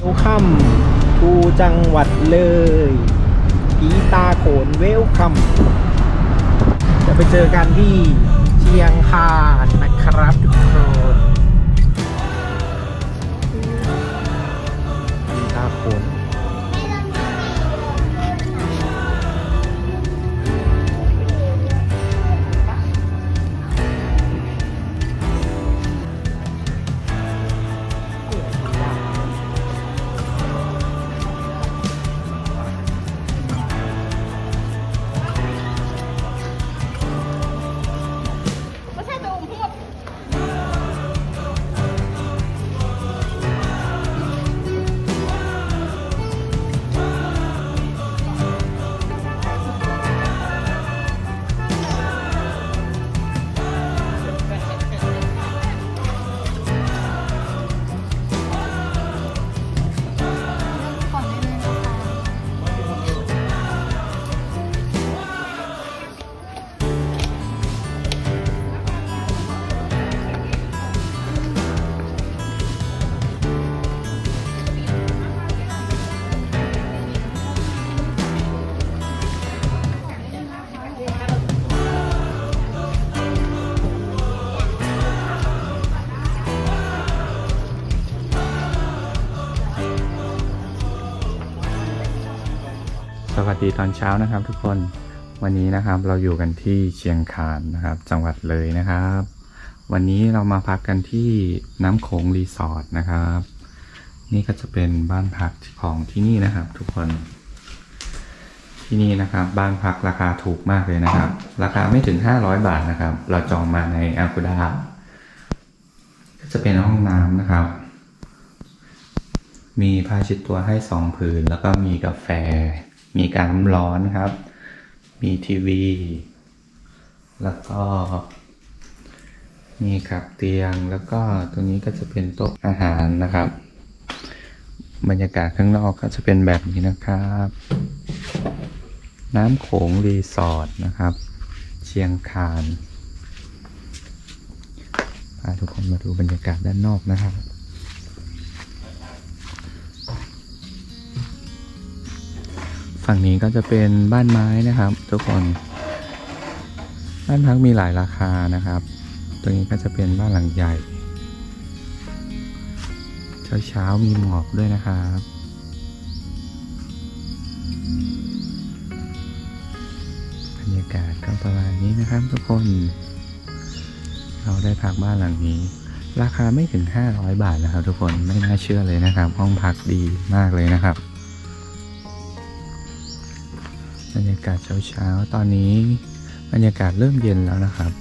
เวลคัมทูจังหวัดเลยผีตาโขนเวลคัมจะไปเจอกันที่เชียงคานนะครับทุกคน ดีตอนเช้านะครับ ทุกคนวันนี้นะครับเราอยู่กันที่เชียงคานนะครับ จังหวัดเลยนะครับ วันนี้เรามาพักกันที่น้ำโขงรีสอร์ทนะครับ นี่ก็จะเป็นบ้านพักของที่นี่นะครับ ทุกคน ที่นี่นะครับ บ้านพักราคาถูกมากเลยนะครับ ราคาไม่ถึง 500 บาทนะครับ เราจองมาในอากูดาก็จะเป็นห้องน้ำนะครับ มีผ้าเชิดตัวให้สองผืนแล้วก็มีกาแฟ มีการน้ำร้อนครับ มีทีวี แล้วก็มีขับเตียงแล้วก็ตรงนี้ก็จะเป็นโต๊ะอาหารนะครับ บรรยากาศข้างนอกก็จะเป็นแบบนี้นะครับ น้ำโขงรีสอร์ทนะครับ เชียงคานพาทุกคนมาดูบรรยากาศด้านนอกนะครับ ฝั่งนี้ก็จะเป็นบ้านไม้นะครับ ทุกคน บ้านพักมีหลายราคานะครับ ตรงนี้ก็จะเป็นบ้านหลังใหญ่เช้าเช้าๆมีหมอกด้วยนะครับบรรยากาศก็ประมาณนี้นะครับทุกคน เราได้พักบ้านหลังนี้ ราคาไม่ถึง 500 บาทนะครับ ทุกคนไม่น่าเชื่อเลยนะครับ ห้องพักดีมากเลยนะครับ รรยากาศเช้าๆ ตอนนี้บรรยากาศเริ่มเย็นแล้วนะครับ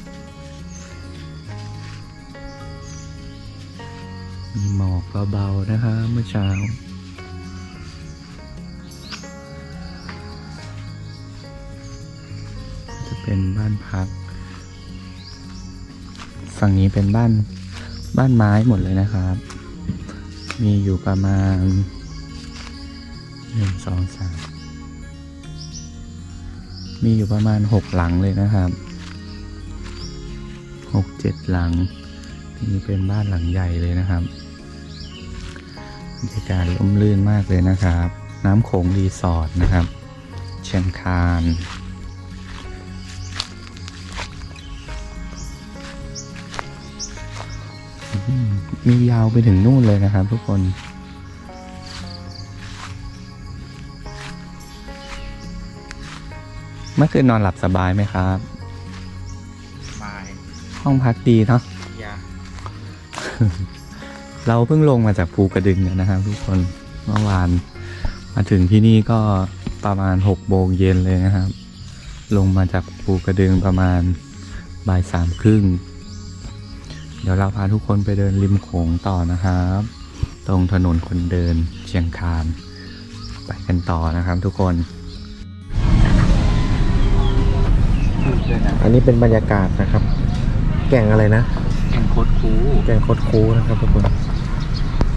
มีหมอกเบาๆนะครับเมื่อเช้าจะเป็นบ้านพัก ฝั่งนี้เป็นบ้านบ้านไม้หมดเลยนะครับ มีอยู่ประมาณหนึ่งสองสาม มีอยู่ประมาณหกหลังเลยนะครับหกเจ็ดหลังนี่เป็นบ้านหลังใหญ่เลยนะครับบรรยากาศร่มรื่นมากเลยนะครับ น้ำโขงรีสอร์ทนะครับ เชียงคานมียาวไปถึงนู่นเลยนะครับทุกคน เมื่อคืนนอนหลับสบายไหมครับ บายห้องพักดีเนาะ ยาเราเพิ่งลงมาจากภูกระดึงเนี่ยนะครับทุกคนเมื่อวาน มาถึงที่นี่ก็ประมาณหกโมงเย็นเลยนะครับ ลงมาจากภูกระดึงประมาณบ่ายสามครึ่ง เดี๋ยวเราพาทุกคนไปเดินริมโขงต่อนะครับ ตรงถนนคนเดินเชียงคาน ไปกันต่อนะครับทุกคน อันนี้เป็นบรรยากาศนะครับ แก่งอะไรนะ แข่งโคตรคูแก่งโคตรคูนะครับทุกคน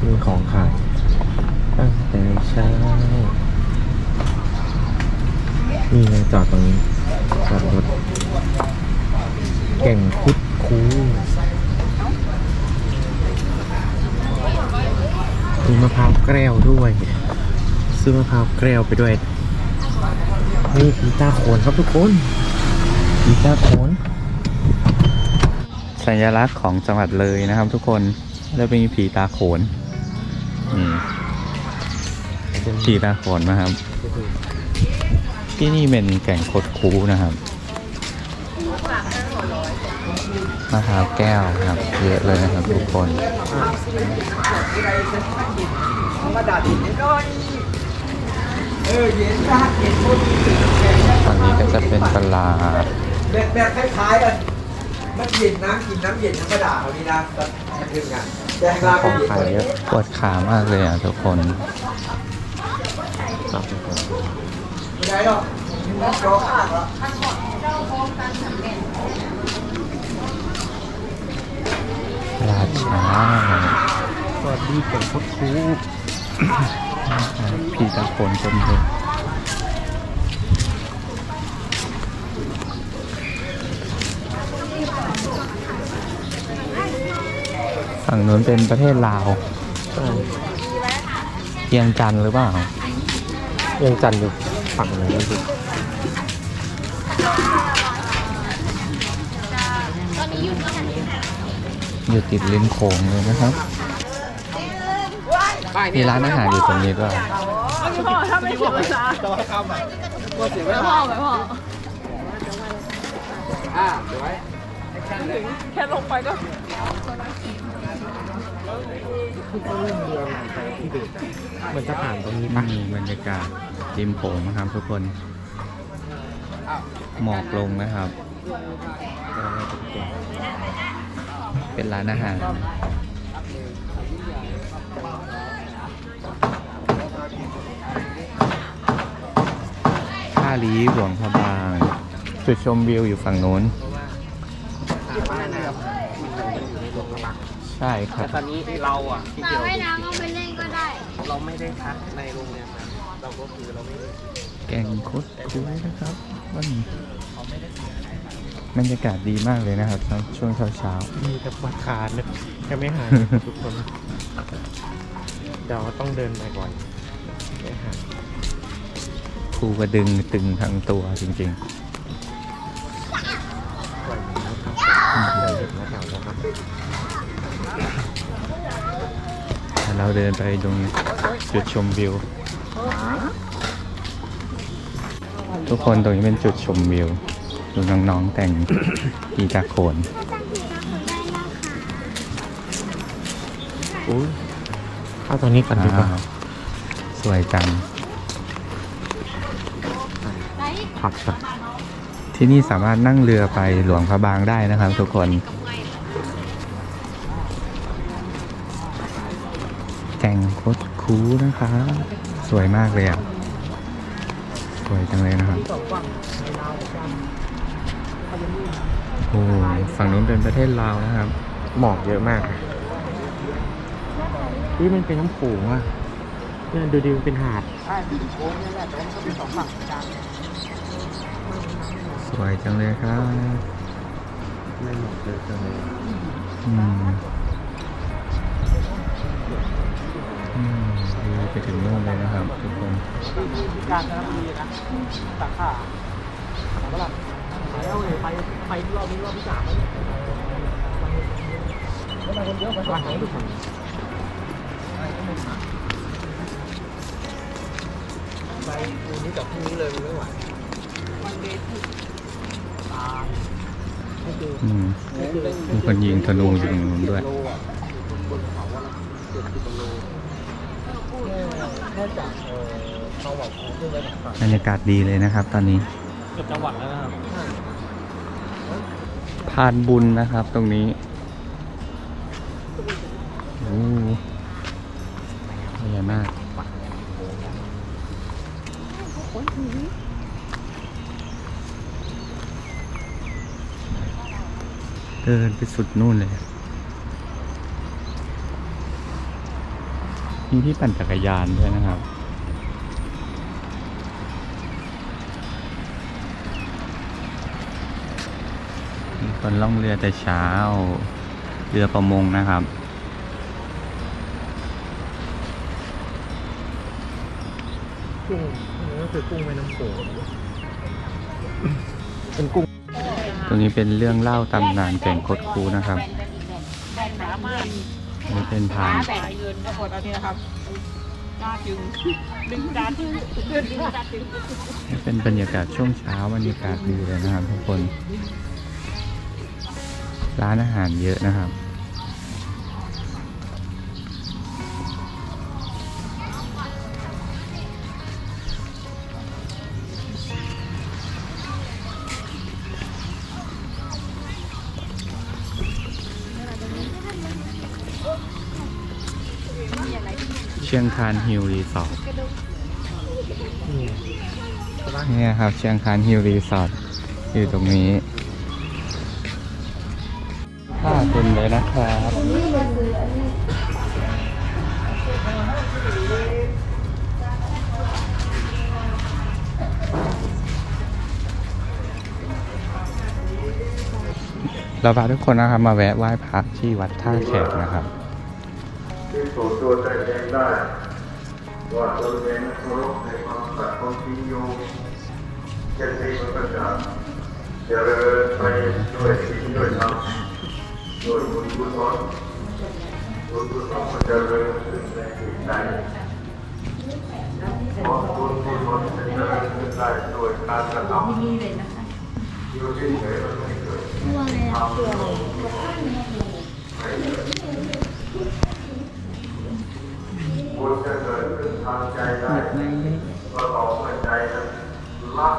มีของขายตั้งแต่เช้านี่ไงจอดตรงนี้จอดรถแก่งคุดคูมีมะพร้าวแกแก้วด้วยซื้อมะพร้าวแก้วไปด้วยนี่ผีตาโขนครับทุกคน ผีตาโขนสัญลักษณ์ของจังหวัดเลยนะครับ ทุกคนแล้วมีผีตาโขนนี่ผีตาโขนนะครับ ที่นี่เป็นแก่งคดคูนะครับมะพร้าวแก้วครับ เยอะเลยนะครับ ทุกคนฝั่งนี้ก็จะเป็นตลาด แบบแบบคล้ายๆกันน้ำเย็นน้ำกินน้ำเย็นน้ำกระดาษเขานี่นะแบบนึงอะแต่ข้างล่างขก็องเย็นขายเยอะปวดขามากเลยอะทุกคนไม่ได้หรอกมันโจ๊กอ่างแล้วตลาดเช้าสวัสดีแก่งคดคูผีตาโขนเต็มเลย ฝั่งนู้นเป็นประเทศลาวเพียงจันหรือเปล่ายังจันอยู่ฝั่งไหนไม่รู้อยู่ติดริมโขงเลยนะครับ มีร้านอาหารอยู่ตรงนี้ด้วยอ่าเดี๋ยวไว้ มันจะผ่านตรงนี้นี่ปะบรรยากาศริมโขงนะครับทุกคน หมอกลงนะครับ เป็นร้านอาหารท่าลีหลวงพระบาง จุดชมวิวอยู่ฝั่งโน้น ใช่ครับตอนนี้เราอะที่สระเดียวว่ายน้ำเอาไปเล่นก็ได้ เราไม่ได้พักในโรงแรมนะเราก็คือเราไม่ได้แกงคดคูนะครับวันนี้บรรยากาศดีมากเลยนะครับตอนช่วงเช้ามีแต่บัตรขาดเลยแค่ไม่หายทุกคนเดี๋ยวต้องเดินไปก่อนไม่หายๆภูกระดึงตึงทั้งตัวจริงปล่อยมันนะครับเดินถึงแถวแล้วครับๆแต่ เราเดินไปตรงจุดชมวิว ทุกคนตรงนี้เป็นจุดชมวิว ดูน้องๆแต่งปีกาโขนอุ้ยเข้าตรงนี้ก่อนดีกว่าอ้าวสวยจังพักก่อนที่นี่สามารถนั่งเรือไปหลวงพระบางได้นะครับทุกคน แก่ง คูนะครับสวยมากเลยอะ สวยจังเลยนะครับโอ้ฝั่งนู้นเป็นประเทศลาวนะครับ หมอกเยอะมากนี่มันเป็นน้ำโขงอะเนี่ยดูดิมันเป็นหาดสวยจังเลยครับไม่หมอกเยอะจังเลยอืมอืม ไปถึงโน่นเลยนะครับทุกคนกาญจนบุรีนะสาขาถามว่าแบบแล้วไปไปรอบนี้รอบที่สามแล้วเนี่ยแล้วมาคนเยอะมาสองทุกคนไปคืนนี้กับพรุ่งนี้เลยไม่ไหวอืมมีคนยิงธนูอยู่ตรงนู้นด้วย บนเขาว่าเจ็ดสิบโลแค่จากเอ่อเขาบอกขึ้นไปถึงฝั่งบรรยากาศดีเลยนะครับ ตอนนี้เกือบจังหวัดแล้วนะครับพานบุญนะครับตรงนี้โอ้ใหญ่มากเดินไปสุดนู่นเลย มีที่ปั่นจักรยานด้วยนะครับมีคนล่องเรือแต่เช้า เรือประมงนะครับกุ้งอันนี้ก็คือกุ้งแม่น้ำโขงเป็นกุ้งตรงนี้เป็นเรื่องเล่าตำนานแก่งคดคูนะครับ อันนี่เป็นทางแต่เงินก็หมดอันนี้นะครับจ้าจึงดึงจ้าจึงดึงจ้าจึงเป็นบรรยากาศช่วงเช้าบรรยากาศดีเลยนะครับทุกคน ร้านอาหารเยอะนะครับ ยงคานฮิลรีสอร์ทนี่ใช่ปะเนี่ยครับ เชียงคานฮิลรีสอร์ทอยู่ตรงนี้ผ้าเต็มเลยนะครับเราพาทุกคนนะครับมาแวะไหว้พระที่วัดท่าแขกนะครับ ที่สูตรตัวใจเองได้ ว่าตนเองเคารพในความสัตย์ความจริงอยู่เช่นนี้มันก็จะเจริญไปด้วยศีลด้วยธรรมด้วยบุญกุศลบุญกุศลมันจะเจริญขึ้นในจิตใจเพราะบุญกุศลจะเจริญขึ้นได้ด้วยการกระทำอยู่ที่เฉยๆมันไม่เกิดตัว บุญจะเกิดขึ้นทางใจได้ก็ต่อเมื่อใจนั้นละ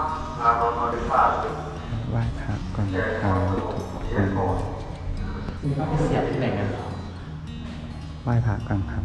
อารมณ์อริภาพไหว้พระก่อนนะครับทุกคนเสียบที่ไหนกันไหว้พระก่อนครับ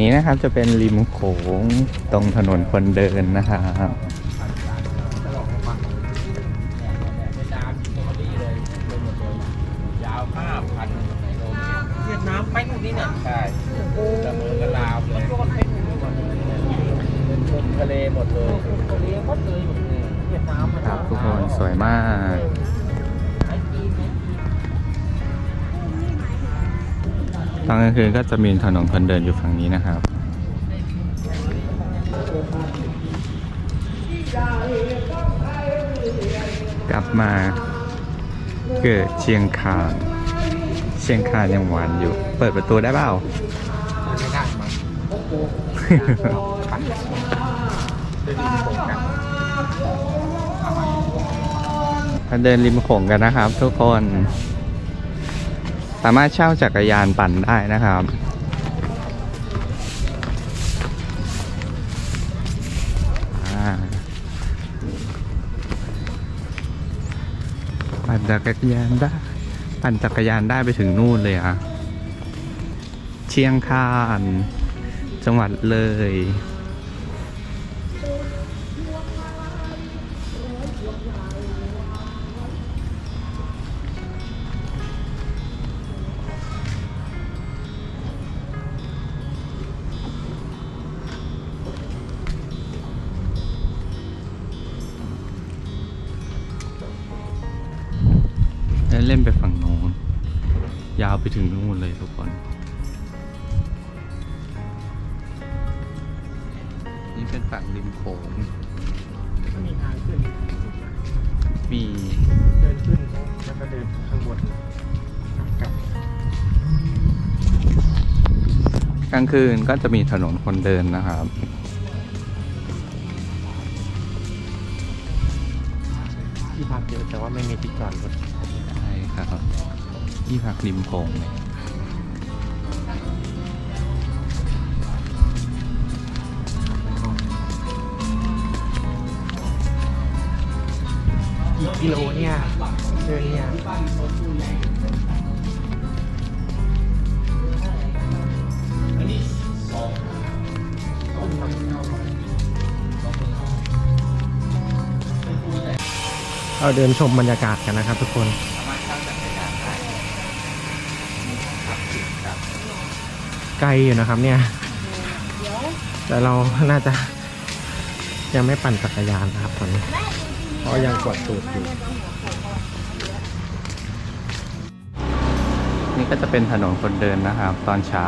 นี้นะครับจะเป็นริมโขงตรงถนนคนเดินนะครับ ตอนกลางคืนก็จะมีถนนคนเดินอยู่ฝั่งนี้นะครับ กลับมาเกิดเชียงคานเชียงคานยังหวานอยู่ เปิดประตูได้เปล่าไม่ได้มั้งเดินดีโคงกันมาเดินริมโขงกันนะครับทุกคน สามารถเช่าจักรยานปั่นได้นะครับ ปั่นจักรยานได้ ปั่นจักรยานได้ไปถึงนู่นเลยอะเชียงคาน จังหวัดเลย เล่นไปฝั่งโน้นยาวไปถึงนู่นเลยทุกคน นี่เป็นฝั่งริมโขงก็มีทางขึ้น มีเดินขึ้นแล้วก็เดินข้างบนกลับกลางคืนก็จะมีถนนคนเดินนะครับ ที่พักเยอะแต่ว่าไม่มีที่จอดรถ ที่พักริมโขงเลยกี่กิโลเนี่ยเดินเนี่ยเราเดินชมบรรยากาศกันนะครับทุกคน ไกลอยู่นะครับเนี่ย แต่เราน่าจะยังไม่ปั่นจักรยานนะครับตอนนี้เพราะยังกดตูดอยู่ นี่ก็จะเป็นถนนคนเดินนะครับ ตอนเช้า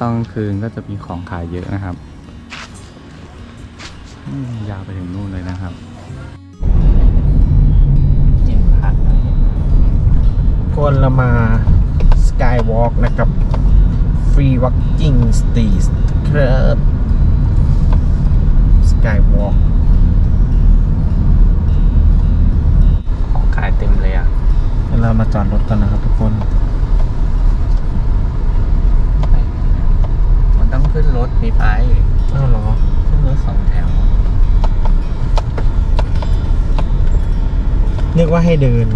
ตอนกลางคืนก็จะมีของขายเยอะนะครับอืมยาวไปถึงนู่นเลยนะครับจิมพัดคนเรามาสกายวอล์กนะครับ ฟรีวอล์กิ้งสตรีทครับสกายวอล์กของขายเต็มเลยอะเรามาจอดรถกันนะครับทุกคน มันต้องขึ้นรถนี้ไปอ้าวเหรอ ขึ้นรถสองแถว นึกว่าให้เดิน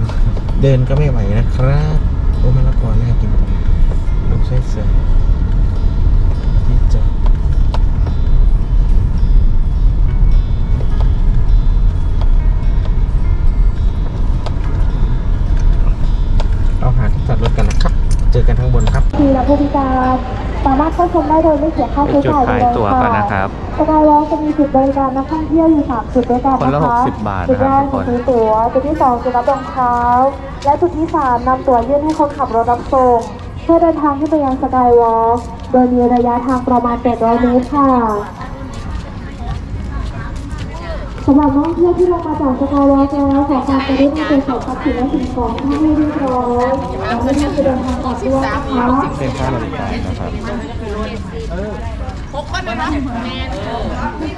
เดินก็ไม่ไหวนะครับ โอ้มะละกอน่ากินลูกใช่เสือ จอดรถกันนะครับ เจอกันข้างบนครับทีและผู้พิการสามารถเข้าชมได้โดยไม่เสียค่าใช้จุดจ่ายขายตั๋วก่อนนะครับ สกายวอล์กจะมีจุดบริการนักท่องเที่ยวอยู่สามจุดด้วยกันคนละนะคะ60บาทจุดแรกนะครับทุกคน ซื้อตั๋วจุดที่สองจุดรับรองเท้า และจุดที่สามนำตั๋วยื่นให้คนขับรถรับส่ง เพื่อเดินทางขึ้นไปยังสกายวอล์กโดยมีระยะทางประมาณ800เมตรค่ะ สำหรับนักท่องเที่ยวที่ลงมาจากสกายวอลแล้วขอความกรุณาตรวจสอบทรัพย์สินและสิ่งของให้เรียบร้อยและไม่ต้อเดินทางกลับด้วยนะคะเป็นค่าบริการนะครับหกคนเลยนะแมนมี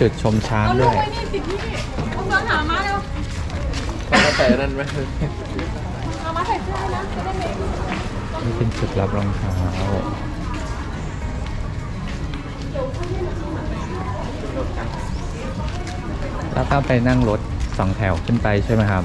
จุดชมช้างด้วยไปนี่สิพี่ต้องเดินหามาเร็วก็ใส่นั่นไหมเอามาใส่เสื้อนะจะได้ไม่นี่เป็นจุดรับรองเท้าแล้วก็ไปนั่งรถสองแถวขึ้นไปใช่ไหมครับ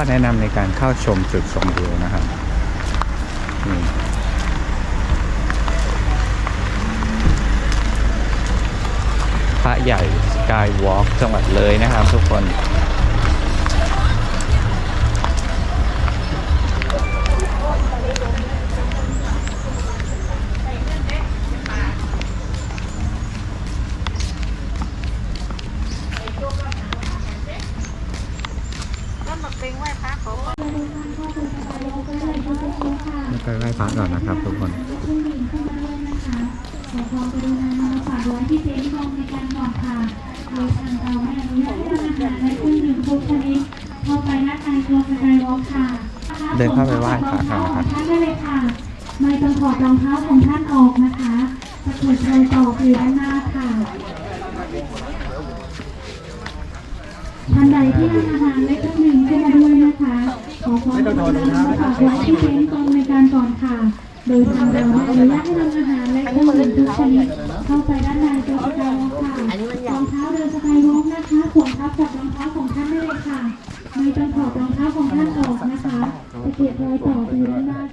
ข้อแนะนำในการเข้าชมจุดชมวิวนะครับนี่พระใหญ่สกายวอล์กจังหวัดเลยนะครับทุกคน ด้านในตัวสกายวอล์กค่ะรองเท้าเดินสกายวอล์กนะคะขวมทับกับรองเท้าของท่านได้เลยค่ะ ไม่ต้องถอดรองเท้าของท่านออกนะคะจะเก็บรอยต่อไปด้าน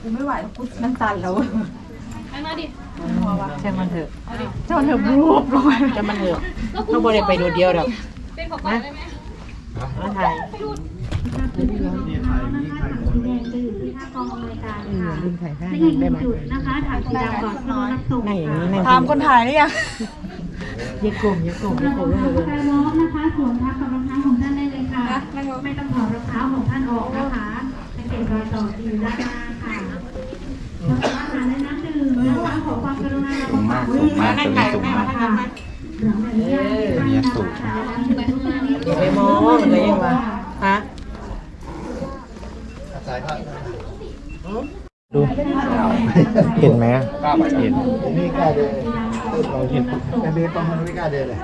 กูไม่ไหวแล้วกูน้ำตาลแล้วช่างมันเถอะช่างมันเถอะรูปลงไปช่างมันเถอะเราบริไปโดดเดียวดอกนะมาถ่ายสีแดงจะอยู่ที่หน้ากองอำนวยการค่ะลืมถ่ายให้และอีกหนึ่งจุดนะคะถังสีดำก่อนเข้ารับส่งนั่งอย่างนี้ค่ะนั่งถามคนถ่ายหรือยังเย็กกลุ่มเย็กกลุ่มเย็กกลุ่มรเลองยเท้าน้องนะคะสวมทับกับรองเท้าของท่านได้เลยค่ะ ไม่ต้องถอดรองเท้าของท่านออกนะคะจะ เก็บรอยต่ออยู่ด้านหน้าค่ะอาหารและน้ำดื่มนะคะสูงมากสูงมากตัวนี้สูงมากค่ะเนุญาตให้ตัวนี้สูงอย่าไปมองเลยยังวะฮะดูเห็นไหมเห็นไม่กล้าเดินเราเห็นเดินประมาณไม่กล้าเดินเลย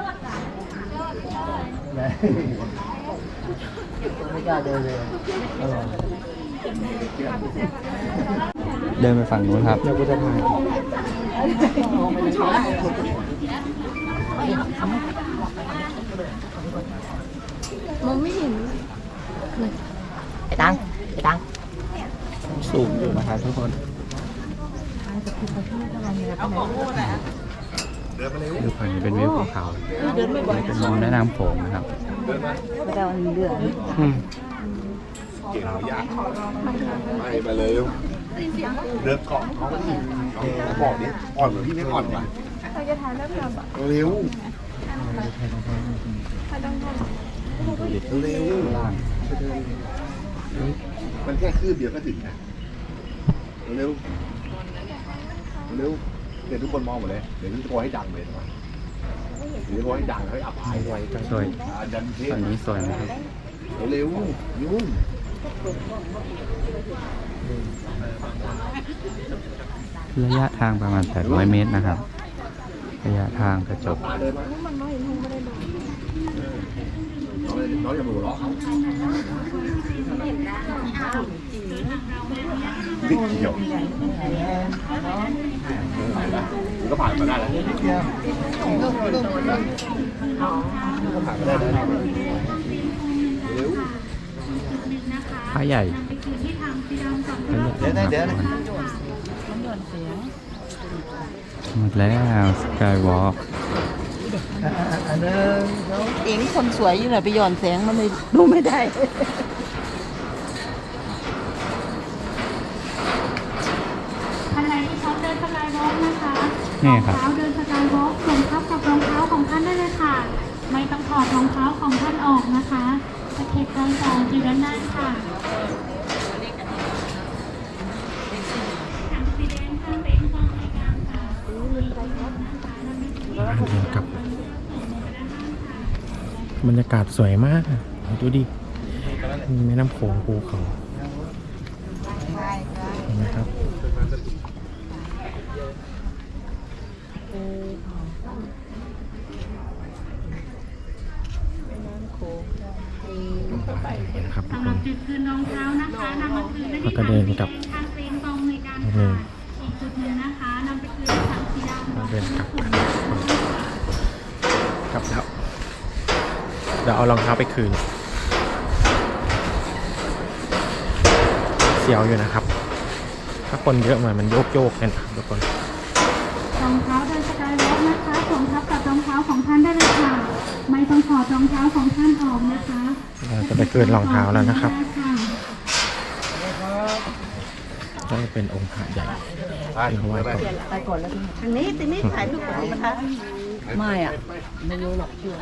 ไม่กล้าเดินเลย เดินไปฝั่งนู้นครับ เดี๋ยวกูจะถ่ายไอ้ตังไอ้ตังสูงอยู่นะครับทุกคนดูฝั่งนี้เป็นวิวภูเขาเป็นมองแม่น้ำโขงนะครับอื มไปไปเลยเดินเกาะเขาบอกดิอ่อนเหมือนพี่ไม่อ่อนว่ะเร็วเร็วมันแค่คืบเดียวก็ถึงนะเร็วเร็วเดี๋ยวทุกคนมองหมดเลย เดี๋ยวจะโกให้ดังเลยนะเดี๋ยวโกให้ดังให้อับอายด้วยสวยอ่าดันเทฝั่งนี้สวยนะครับเร็วยุ่ง ระยะทางประมาณ 800 เมตรนะครับ ระยะทางกระจกน้องอย่ามาหัวเราะเขาไม่เกี่ยวก็ผ่านมาได้แล้วก็ผ่านมาได้แล้ว พระใหญ่พระใหญ่เดี๋ยวนะเดี๋ยวนะหมดแล้วสกายวอล์กอันนึงเองคนสวยอยู่น่ะไปหย่อนแสงมันเลยดูไม่ได้ท่านใดที่ชอบเดินสกายวอล์กนะคะนี่ครับรองเท้าเดินสกายวอล์กสวมทับกับรองเท้าของท่านได้เลยค่ะ ไม่ต้องถอดรองเท้าของท่านออกนะคะ ตะเข็บกองสองอยู่ด้านหน้าค่ะถังสีแดงข้างเป็นกองในกลางค่ะเดี๋ยวกลับบรรยากาศสวยมากอะดูดิมีแม่น้ำโขงภูเขา ไปคืนเสียวอยู่นะครับ ถ้าคนเยอะหน่อยมันโยกโยกๆกันครับทุกคนรองเท้าเดินสกายวอล์กนะคะสวมทับกับรองเท้าของท่านได้เลยค่ะ ไม่ต้องถอดรองเท้าของท่านออกนะคะเราจะไปคืนรองเท้าแล้วนะครับค่ะก็จะเป็นองค์พระใหญ่ที่เขาไหว้ก่อนทางนี้ตรงนี้ถ่ายรูปกับคุณนะคะ ไม่อะ ไม่รู้หรอกเชื่อ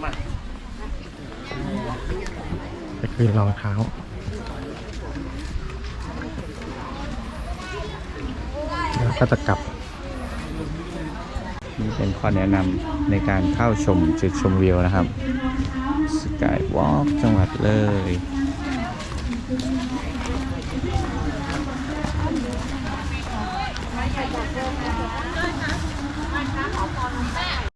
ไป คือรองเท้า แล้วก็จะกลับ นี่เป็นข้อแนะนำในการเข้าชมจุดชมวิวนะครับ สกายวอล์กจังหวัดเลย